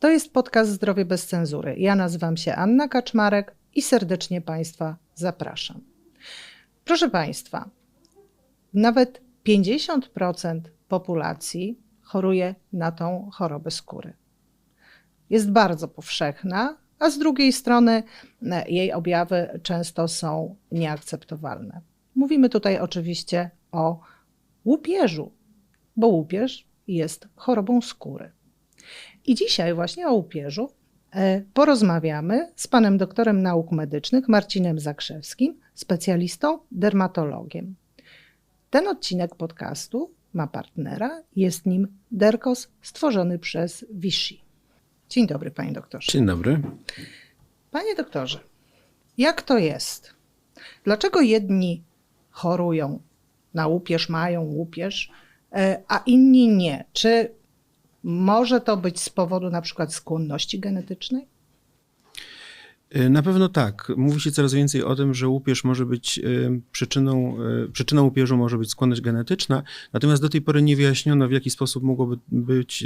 To jest podcast Zdrowie bez cenzury. Ja nazywam się Anna Kaczmarek i serdecznie Państwa zapraszam. Proszę Państwa, nawet 50% populacji choruje na tą chorobę skóry. Jest bardzo powszechna, a z drugiej strony e, jej objawy często są nieakceptowalne. Mówimy tutaj oczywiście o łupieżu, bo łupież jest chorobą skóry. I dzisiaj właśnie o łupieżu e, porozmawiamy z panem doktorem nauk medycznych Marcinem Zakrzewskim, specjalistą dermatologiem. Ten odcinek podcastu ma partnera, jest nim Derkos stworzony przez Vichy. Dzień dobry, panie doktorze. Dzień dobry. Panie doktorze, jak to jest? Dlaczego jedni chorują na łupież, mają łupież, e, a inni nie? Czy może to być z powodu na przykład skłonności genetycznej? Y, Na pewno tak. Mówi się coraz więcej o tym, że łupież może być y, przyczyną, y, przyczyną łupieżu może być skłonność genetyczna, natomiast do tej pory nie wyjaśniono, w jaki sposób mogłoby być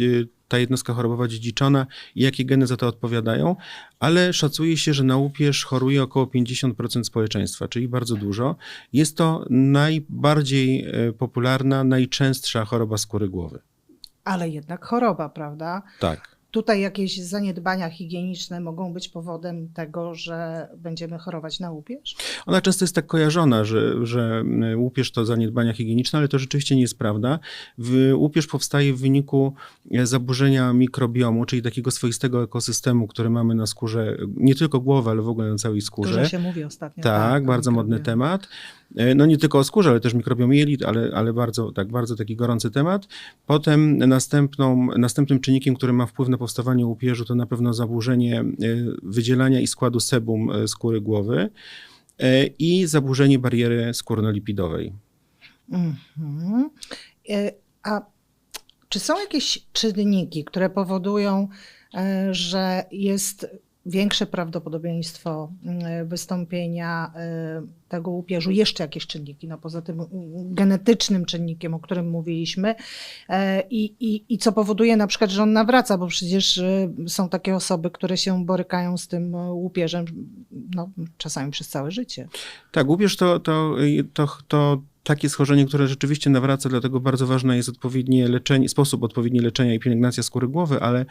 ta jednostka chorobowa dziedziczona i jakie geny za to odpowiadają, ale szacuje się, że na łupież choruje około 50% społeczeństwa, czyli bardzo dużo. Jest to najbardziej popularna, najczęstsza choroba skóry głowy. Ale jednak choroba, prawda? Tak. Tutaj jakieś zaniedbania higieniczne mogą być powodem tego, że będziemy chorować na łupież? Ona często jest tak kojarzona, że, że łupież to zaniedbania higieniczne, ale to rzeczywiście nie jest prawda. Łupież powstaje w wyniku e, zaburzenia mikrobiomu, czyli takiego swoistego ekosystemu, który mamy na skórze, nie tylko głowy, ale w ogóle na całej skórze. Dużo się mówi ostatnio. Tak, o bardzo modny temat. E, No nie tylko o skórze, ale też mikrobiom jelit, ale, ale bardzo, tak, bardzo taki gorący temat. Potem następną, następnym czynnikiem, który ma wpływ na powstawanie łupieżu, to na pewno zaburzenie e, wydzielania i składu sebum e, skóry głowy i zaburzenie bariery skórno-lipidowej. Mhm. E, A czy są jakieś czynniki, które powodują, że jest większe prawdopodobieństwo mm, wystąpienia e, tego łupieżu? Jeszcze jakieś czynniki, no poza tym mm, genetycznym czynnikiem, o którym mówiliśmy, E, i, i, i co powoduje na przykład, że on nawraca, bo przecież e, są takie osoby, które się borykają z tym e, łupieżem no, czasami przez całe życie. Tak, łupież to, to, to, to takie schorzenie, które rzeczywiście nawraca, dlatego bardzo ważne jest odpowiednie leczenie, sposób odpowiednie leczenia i pielęgnacja skóry głowy, ale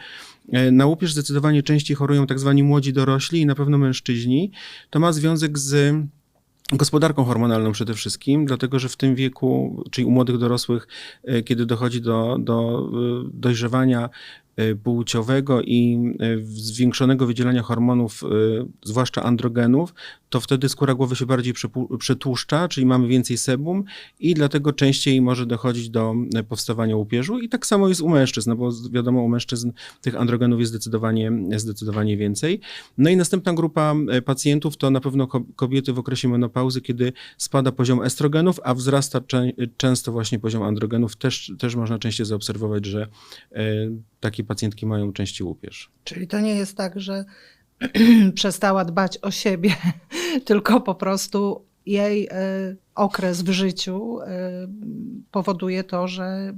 e, na łupież zdecydowanie częściej chorują tak zwani młodzi dorośli i na pewno mężczyźni. To ma związek z gospodarką hormonalną przede wszystkim, dlatego że w tym wieku, czyli u młodych dorosłych, e, kiedy dochodzi do, do e, dojrzewania płciowego i zwiększonego wydzielania hormonów, zwłaszcza androgenów, to wtedy skóra głowy się bardziej przetłuszcza, czyli mamy więcej sebum i dlatego częściej może dochodzić do e, powstawania łupieżu. I tak samo jest u mężczyzn, no bo wiadomo, u mężczyzn tych androgenów jest zdecydowanie, zdecydowanie więcej. No i następna grupa e, pacjentów to na pewno ko- kobiety w okresie menopauzy, kiedy spada poziom estrogenów, a wzrasta czę- często właśnie poziom androgenów. Też, też można częściej zaobserwować, że e, takie pacjentki mają częściej łupież. Czyli to nie jest tak, że przestała dbać o siebie, tylko po prostu jej e, okres w życiu e, powoduje to, że e,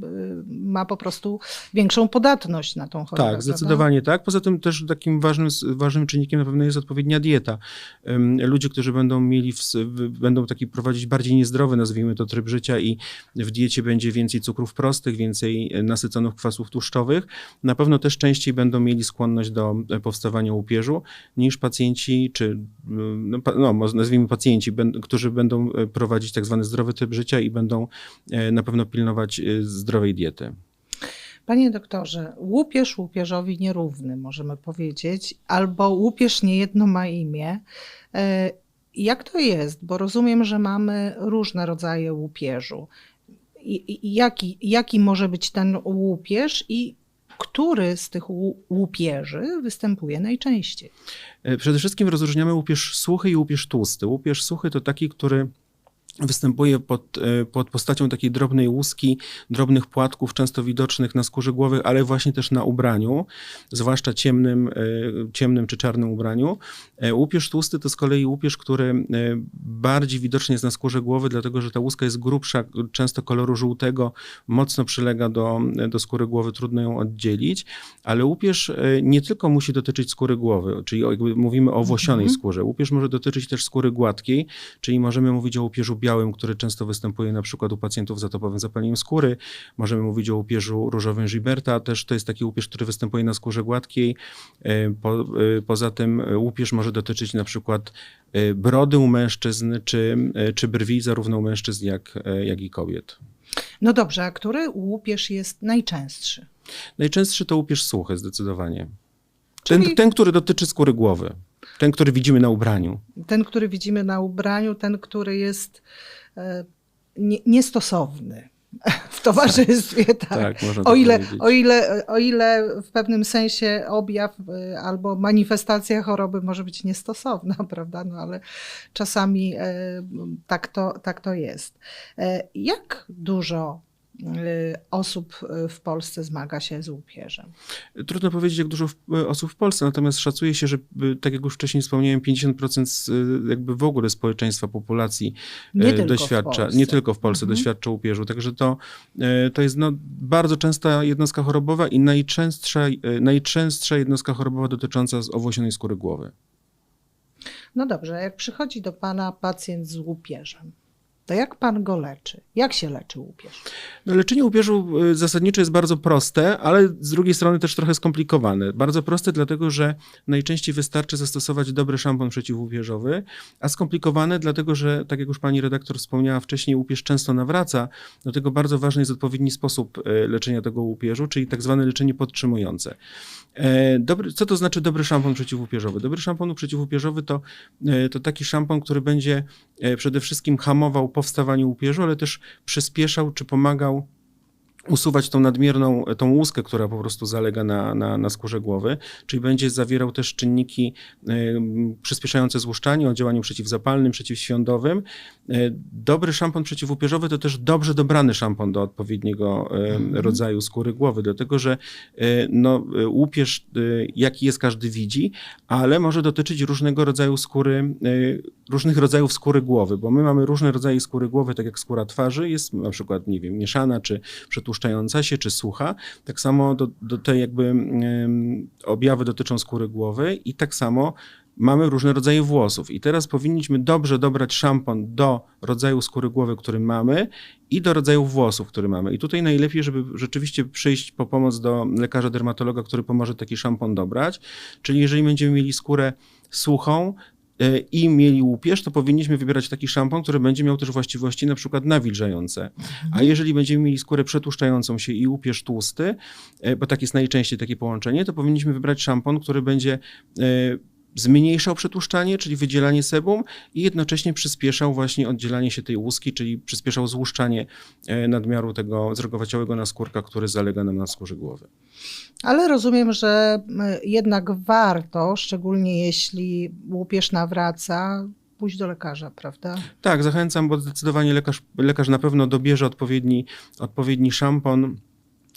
ma po prostu większą podatność na tą chorobę. Tak, prawda? zdecydowanie tak. Poza tym też takim ważnym, ważnym czynnikiem na pewno jest odpowiednia dieta. Ludzie, którzy będą mieli, w, będą taki prowadzić bardziej niezdrowy, nazwijmy to, tryb życia i w diecie będzie więcej cukrów prostych, więcej nasyconych kwasów tłuszczowych, na pewno też częściej będą mieli skłonność do e, powstawania łupieżu niż pacjenci, czy no, no, nazwijmy pacjenci, którzy będą e, prowadzić tak zwany zdrowy tryb życia i będą e, na pewno pilnować e, zdrowej diety. Panie doktorze, łupież łupieżowi nierówny, możemy powiedzieć, albo łupież niejedno ma imię. E, Jak to jest? Bo rozumiem, że mamy różne rodzaje łupieżu. Jaki, jaki może być ten łupież i który z tych łu- łupieży występuje najczęściej? Przede wszystkim rozróżniamy łupież suchy i łupież tłusty. Łupież suchy to taki, który występuje pod, e, pod postacią takiej drobnej łuski, drobnych płatków, często widocznych na skórze głowy, ale właśnie też na ubraniu, zwłaszcza ciemnym, e, ciemnym czy czarnym ubraniu. E, Łupież tłusty to z kolei łupież, który bardziej widoczny jest na skórze głowy, dlatego że ta łuska jest grubsza, często koloru żółtego, mocno przylega do, do skóry głowy, trudno ją oddzielić, ale łupież nie tylko musi dotyczyć skóry głowy, czyli mówimy o owłosionej Mhm. skórze. Łupież może dotyczyć też skóry gładkiej, czyli możemy mówić o łupieżu białym, który często występuje na przykład u pacjentów z atopowym zapaleniem skóry. Możemy mówić o łupieżu różowym Giberta, też to jest taki łupież, który występuje na skórze gładkiej. E, Po, e, poza tym e, łupież może dotyczyć na przykład e, brody u mężczyzn, czy, e, czy brwi zarówno u mężczyzn, jak, e, jak i kobiet. No dobrze, a który łupież jest najczęstszy? Najczęstszy to łupież suchy zdecydowanie. Czyli- Ten, ten, który dotyczy skóry głowy. Ten, który widzimy na ubraniu. Ten, który widzimy na ubraniu, ten, który jest e, nie, niestosowny w towarzystwie. Tak. Tak, można O tak ile, powiedzieć. o, ile, o ile w pewnym sensie objaw y, albo manifestacja choroby może być niestosowna, prawda? No ale czasami e, tak to, tak to jest. E, Jak dużo osób y, w Polsce zmaga się z łupieżem? Trudno powiedzieć, jak dużo e, osób w Polsce, natomiast szacuje się, że y, tak jak już wcześniej wspomniałem, 50% z, y, jakby w ogóle społeczeństwa, populacji Nie doświadcza, nie tylko w Polsce, Mhm. doświadcza łupieżu. Także to, to jest no, bardzo częsta jednostka chorobowa i najczęstsza, najczęstsza jednostka chorobowa dotycząca owłosionej skóry głowy. No dobrze, jak przychodzi do pana pacjent z łupieżem, to jak pan go leczy? Jak się leczy łupież? No, leczenie łupieżu y, zasadniczo jest bardzo proste, ale z drugiej strony też trochę skomplikowane. Bardzo proste dlatego, że najczęściej wystarczy zastosować dobry szampon przeciwłupieżowy, a skomplikowane dlatego, że tak jak już pani redaktor wspomniała wcześniej, łupież często nawraca, dlatego bardzo ważny jest odpowiedni sposób y, leczenia tego łupieżu, czyli tak zwane leczenie podtrzymujące. E, Dobry, co to znaczy dobry szampon przeciwłupieżowy? Dobry szampon przeciwłupieżowy to, e, to taki szampon, który będzie e, przede wszystkim hamował powstawanie łupieżu, ale też przyspieszał czy pomagał usuwać tą nadmierną, tą łuskę, która po prostu zalega na, na, na skórze głowy, czyli będzie zawierał też czynniki em, przyspieszające złuszczanie o działaniu przeciwzapalnym, przeciwświądowym. E, Dobry szampon przeciwłupieżowy to też dobrze dobrany szampon do odpowiedniego em, rodzaju skóry głowy, dlatego że no, łupież, jaki jest, każdy widzi, ale może dotyczyć różnego rodzaju skóry, różnych rodzajów skóry głowy, bo my mamy różne rodzaje skóry głowy, tak jak skóra twarzy jest na przykład, nie wiem, mieszana, czy przetłuszczająca się, czy sucha. Tak samo do, do tej jakby objawy dotyczą skóry głowy i tak samo mamy różne rodzaje włosów. I teraz powinniśmy dobrze dobrać szampon do rodzaju skóry głowy, który mamy i do rodzaju włosów, który mamy. I tutaj najlepiej, żeby rzeczywiście przyjść po pomoc do lekarza dermatologa, który pomoże taki szampon dobrać. Czyli jeżeli będziemy mieli skórę suchą, i mieli łupież, to powinniśmy wybierać taki szampon, który będzie miał też właściwości na przykład nawilżające. A jeżeli będziemy mieli skórę przetłuszczającą się i łupież tłusty, e, bo tak jest najczęściej takie połączenie, to powinniśmy wybrać szampon, który będzie e, zmniejszał przetłuszczanie, czyli wydzielanie sebum i jednocześnie przyspieszał właśnie oddzielanie się tej łuski, czyli przyspieszał złuszczanie e, nadmiaru tego zrogowaciałego naskórka, który zalega nam na skórze głowy. Ale rozumiem, że y, jednak warto, szczególnie jeśli łupież nawraca, pójść do lekarza, prawda? Tak, zachęcam, bo zdecydowanie lekarz, lekarz na pewno dobierze odpowiedni, odpowiedni szampon.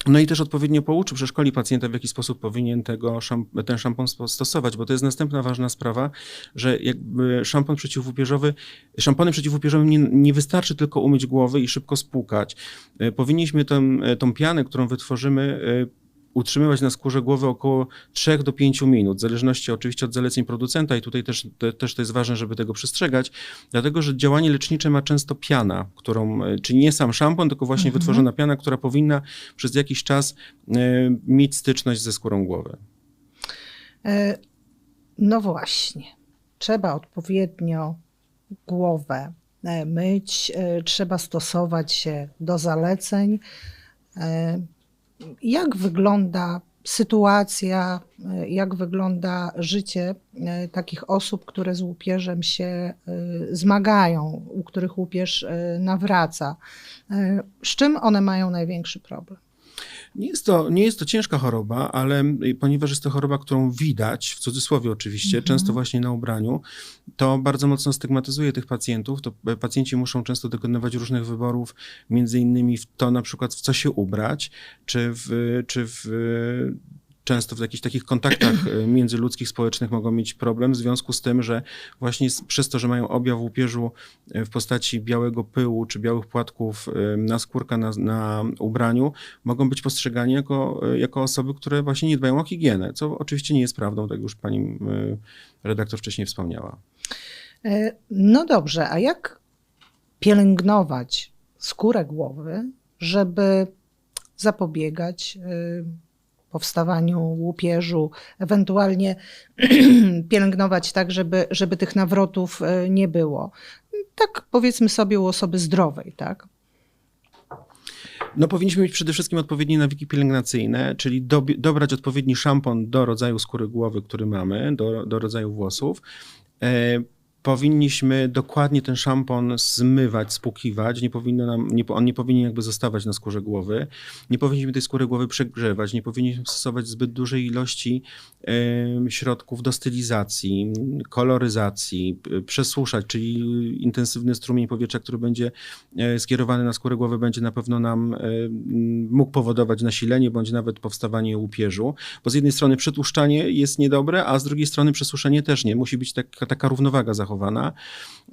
No i też odpowiednio pouczy, przeszkoli pacjenta, w jaki sposób powinien tego ten szampon stosować, bo to jest następna ważna sprawa, że jakby szampon przeciwłupieżowy, szamponem przeciwłupieżowym nie, nie wystarczy tylko umyć głowę i szybko spłukać. E, Powinniśmy tą, e, tą pianę, którą wytworzymy, e, utrzymywać na skórze głowy około 3 do 5 minut, w zależności oczywiście od zaleceń producenta i tutaj też, te, też to jest ważne, żeby tego przestrzegać, dlatego że działanie lecznicze ma często piana, którą, e, czyli nie sam szampon, tylko właśnie Mhm. wytworzona piana, która powinna przez jakiś czas e, mieć styczność ze skórą głowy. E, No właśnie, trzeba odpowiednio głowę myć, trzeba stosować się do zaleceń. Jak wygląda sytuacja, e, jak wygląda życie e, takich osób, które z łupieżem się e, zmagają, u których łupież nawraca? Z czym one mają największy problem? Nie jest, to, nie jest to ciężka choroba, ale ponieważ jest to choroba, którą widać, w cudzysłowie oczywiście, Mhm. często właśnie na ubraniu, to bardzo mocno stygmatyzuje tych pacjentów. To e, pacjenci muszą często dokonywać różnych wyborów, między innymi w to na przykład w co się ubrać, czy w, czy w często w jakichś takich kontaktach e, międzyludzkich, społecznych mogą mieć problem w związku z tym, że właśnie przez to, że mają objaw łupieżu e, w postaci białego pyłu czy białych płatków e, na skórka na, na ubraniu, mogą być postrzegani jako, jako osoby, które właśnie nie dbają o higienę, co oczywiście nie jest prawdą, tak już pani redaktor wcześniej wspomniała. No dobrze, a jak pielęgnować skórę głowy, żeby zapobiegać powstawaniu łupieżu, ewentualnie pielęgnować tak, żeby, żeby tych nawrotów y, nie było? Tak powiedzmy sobie u osoby zdrowej, tak? No powinniśmy mieć przede wszystkim odpowiednie nawyki pielęgnacyjne, czyli dobi- dobrać odpowiedni szampon do rodzaju skóry głowy, który mamy, do, do rodzaju włosów. E, powinniśmy dokładnie ten szampon zmywać, spłukiwać. Nie powinno nam, nie, on nie powinien jakby zostawać na skórze głowy. Nie powinniśmy tej skóry głowy przegrzewać. Nie powinniśmy stosować zbyt dużej ilości em, środków do stylizacji, koloryzacji, p- przesuszać, czyli intensywny strumień powietrza, który będzie e, skierowany na skórę głowy, będzie na pewno nam e, mógł powodować nasilenie bądź nawet powstawanie łupieżu. Bo z jednej strony przetłuszczanie jest niedobre, a z drugiej strony przesuszenie też nie. Musi być taka, taka równowaga zachowana.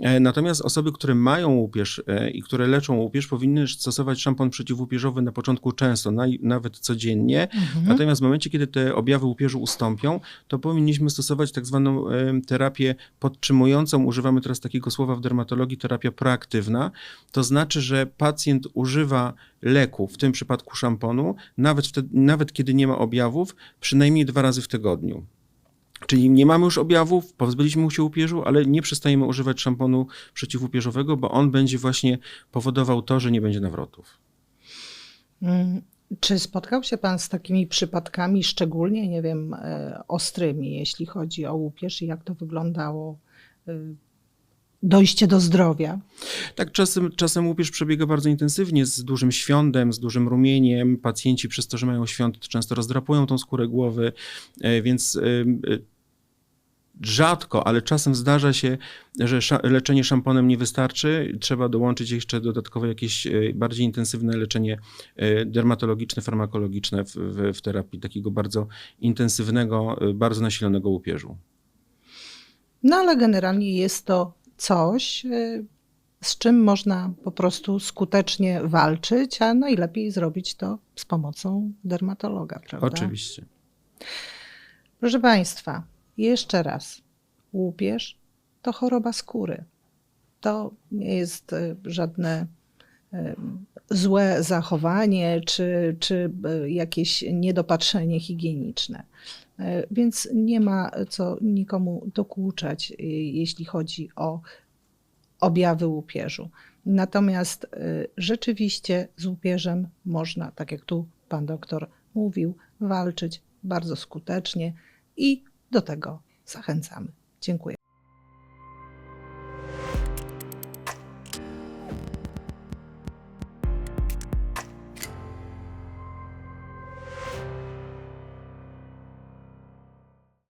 E, Natomiast osoby, które mają łupież e, i które leczą łupież, powinny stosować szampon przeciwłupieżowy na początku często, nawet codziennie. Natomiast w momencie, kiedy te objawy łupieżu ustąpią, to powinniśmy stosować tak zwaną e, terapię podtrzymującą. Używamy teraz takiego słowa w dermatologii, terapia proaktywna. To znaczy, że pacjent używa leku, w tym przypadku szamponu, nawet, wtedy, nawet kiedy nie ma objawów, przynajmniej dwa razy w tygodniu. Czyli nie mamy już objawów, pozbyliśmy się łupieżu, ale nie przestajemy używać szamponu przeciwłupieżowego, bo on będzie właśnie powodował to, że nie będzie nawrotów. Mm, Czy spotkał się Pan z takimi przypadkami, szczególnie, nie wiem, e, ostrymi, jeśli chodzi o łupież i jak to wyglądało? E, Dojście do zdrowia. Tak, czasem, czasem łupież przebiega bardzo intensywnie, z dużym świądem, z dużym rumieniem. Pacjenci przez to, że mają świąt, często rozdrapują tą skórę głowy, e, więc em, e, rzadko, ale czasem zdarza się, że leczenie szamponem nie wystarczy. Trzeba dołączyć jeszcze dodatkowe jakieś e, bardziej intensywne leczenie e, dermatologiczne, farmakologiczne w, w, w terapii takiego bardzo intensywnego, e, bardzo nasilonego łupieżu. No ale generalnie jest to coś, y, z czym można po prostu skutecznie walczyć, a najlepiej zrobić to z pomocą dermatologa, prawda? Oczywiście. Proszę Państwa, jeszcze raz. Łupież to choroba skóry. To nie jest y, żadne y, złe zachowanie czy, czy jakieś niedopatrzenie higieniczne. Y, Więc nie ma co nikomu dokuczać, y, jeśli chodzi o objawy łupieżu. Natomiast y, rzeczywiście z łupieżem można, tak jak tu pan doktor mówił, walczyć bardzo skutecznie i do tego zachęcamy. Dziękuję.